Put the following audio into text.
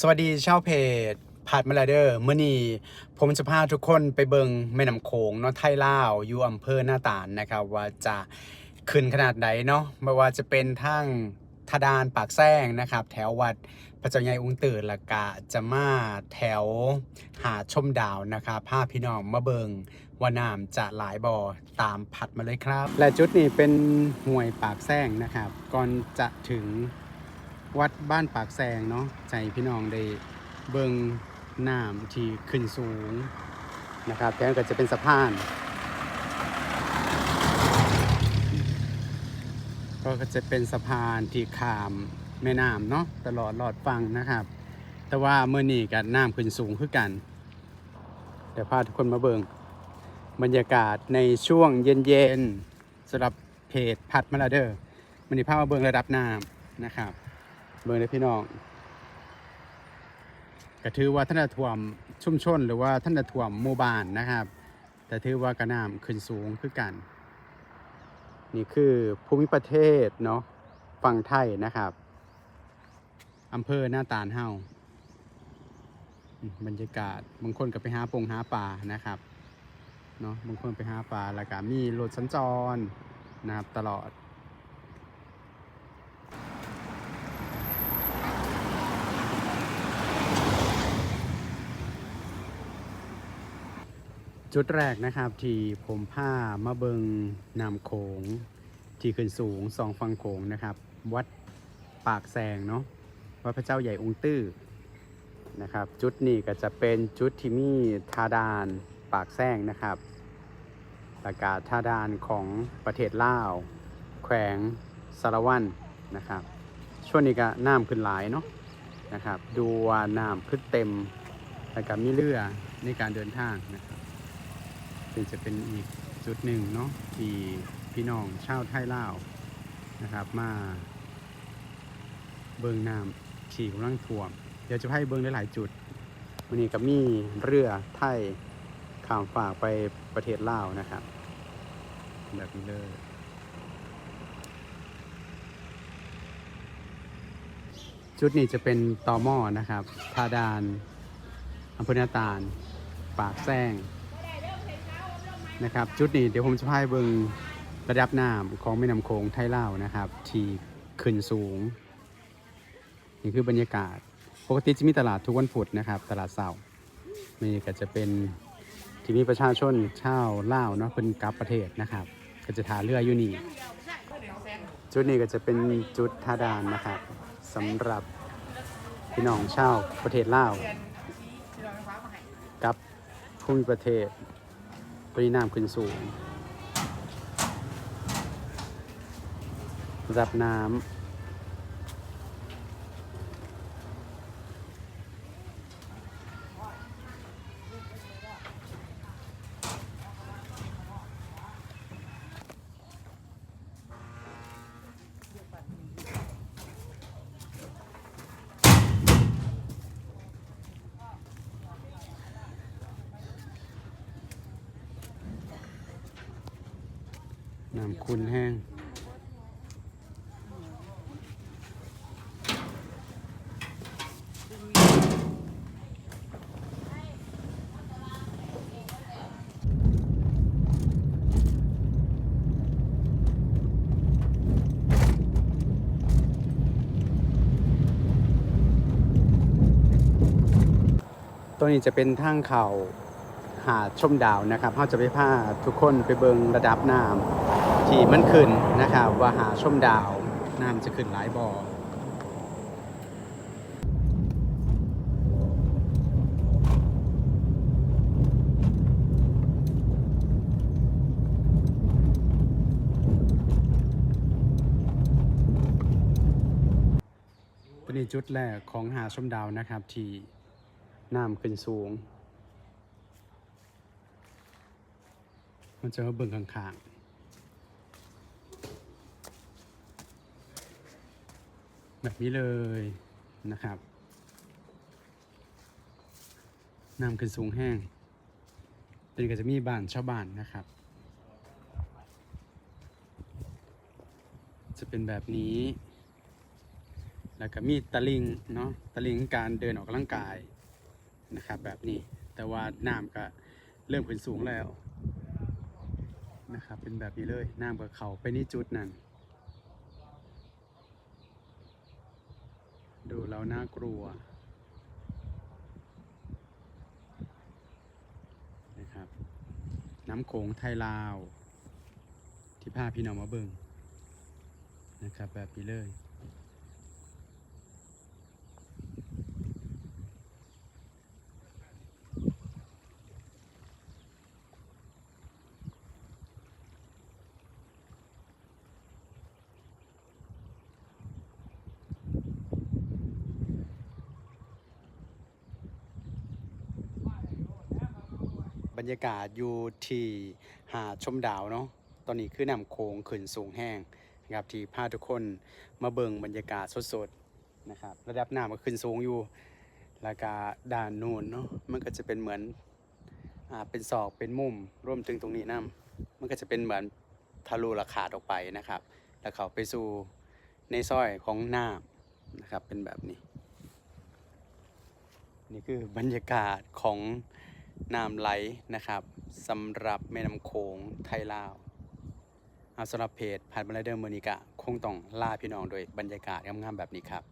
สวัสดีชาวเพจพาดมาลาเดอร์เมื่อนี้ผมจะพาทุกคนไปเบิงแม่น้ำโขงเนาะไทยลาวอยู่อำเภอหน้าตาลนะครับว่าจะขึ้นขนาดไหนเนาะไม่ว่าจะเป็นทั้งทดานปากแซงนะครับ แถววัดพระเจ้าใหญ่องค์ตื่นละกะจะมาแถวหาชมดาวนะครับพาพี่น้องมาเบิงว่าน้ำจะหลายบ่อตามพัดมาเลยครับ และจุดนี้เป็นห่วยปากแซงนะครับ ก่อนจะถึง วัดบ้านปากแซงเนาะใจพี่น้องได้เบิงน้ำที่ขึ้นสูงนะครับแล้วก็จะเป็นสะพานก็จะเป็นสะพานที่ขามแม่น้ำเนาะตลอดหลอดฟังนะครับ แต่ว่าเมื่อนี้กับน้ำขึ้นสูงขึ้นกัน เดี๋ยวพาทุกคนมาเบิงบรรยากาศในช่วงเย็นๆสำหรับเพจพัดมาลาเดอร์มันนี้พามาเบิงระดับน้ำนะครับ เบิ่งเลยพี่น้องก็ถือว่าท่านท่วมชุมชนหรือว่าท่านท่วมหมู่บ้านนะครับ แต่ถือว่ากระน้ำขึ้นสูงคือกัน นี่คือภูมิประเทศเนาะฝั่งไทยนะครับอำเภอหน้าตาลเฮาอืมบรรยากาศบางคนก็ไปหาปงหาปลานะครับเนาะบางคนไปหาปลาแล้วก็มีรถสัญจรนะครับตลอด จุดแรกนะครับที่ผมพามาเบิงนำโขง ที่ขึ้นสูงสองฝั่งโขงนะครับ วัดปากแซงเนาะวัดพระเจ้าใหญ่องค์ตื้อนะครับ จุดนี้ก็จะเป็นจุดที่มีทาดานปากแซงนะครับประกาศทาดานของประเทศลาว แขวงสารวันนะครับ ช่วงนี้ก็น้ำขึ้นหลายเนาะนะครับ ดูว่าน้ำขึ้นเต็มแล้วก็มีเรือในการเดินทางนะครับ ซึ่งจะเป็นอีกจุดหนึ่งเนาะที่พี่น้องชาวไทยลาวนะครับ มา เบิงน้ำขี่กำลังท่วม เดี๋ยวจะให้เบิงได้หลายจุดวันนี้ก็มีเรือไทยข้ามฝากไปประเทศลาวนะครับแบบนี้เลยจุดนี้จะเป็นตอม้อนะครับทาดานอำเภอนาตาล ปากแซง นะครับ จุดนี้เดี๋ยวผมจะพายเบิงระดับน้ำของแม่น้ำโขงไทยลาวนะครับ ที่ขึ้นสูง นี่คือบรรยากาศ ปกติจะมีตลาดทุกวันพุธนะครับ ตลาดเสาร์นี่ก็จะเป็นที่มีประชาชนชาวลาวเนาะเพิ่นกลับประเทศนะครับ ก็จะทาเรืออยู่นี่จุดนี้ก็จะเป็นจุดท่าดานนะครับสำหรับพี่น้องชาวประเทศลาวกับภูมิประเทศ ปริน้ำขึ้นสูงระดับน้ำ น้ำคุณแห้งตัวนี้จะเป็นทางเขาหาดชมดาวนะครับเขาจะไปพาทุกคนไปเบิงระดับน้ำ ที่มันขึ้นนะครับว่าหาชมดาวน้ำจะขึ้นหลายบ่อนี้จุดแรกของหาชมดาวนะครับ ที่น้ำขึ้นสูง มันจะมาเบิ่งข้างๆ แบบนี้เลยนะครับน้ำขึ้นสูงแห้งตอนนี้ก็จะมีบ้านชาวบ้านนะครับ จะเป็นแบบนี้ แล้วก็มีตะลิงเนาะตะลิงการเดินออกกำลังกายนะครับ แบบนี้แต่ว่าน้ำก็เริ่มขึ้นสูงแล้วนะครับเป็นแบบนี้เลยน้ำก็เข้าไปนี่จุดนั้น ดูแล้วน่ากลัวนะครับ น้ำโขงไทยลาว ที่พาพี่น้องมาเบิงนะครับแบบนี้เลย รรยากาศอยู่ที่หาดชมดาวเนาะตอนนี้คือน้ำโขงขึ้นสูงแห้งนะครับที่พาทุกคนมาเบิ่งบรรยากาศสดๆนะครับระดับน้ำก็ขึ้นสูงอยู่แล้วก็ด่านนู่นเนาะมันก็จะเป็นเหมือนอ่าเป็นศอกเป็นมุมร่วมถึงตรงนี้น้ำมันก็จะเป็นเหมือนทะลุระขาดออกไปนะครับ แล้วเขาไปสู่ในซอยของน้ำนะครับเป็นแบบนี้ นี่คือบรรยากาศของ น้ำไหลนะครับสำหรับแม่น้ำโขงไทยลาวเอาสำหรับเพจผ่านบันไดเดอร์เมอนิกะ คงต้องล่าพี่น้องโดยบรรยากาศงามๆแบบนี้ครับ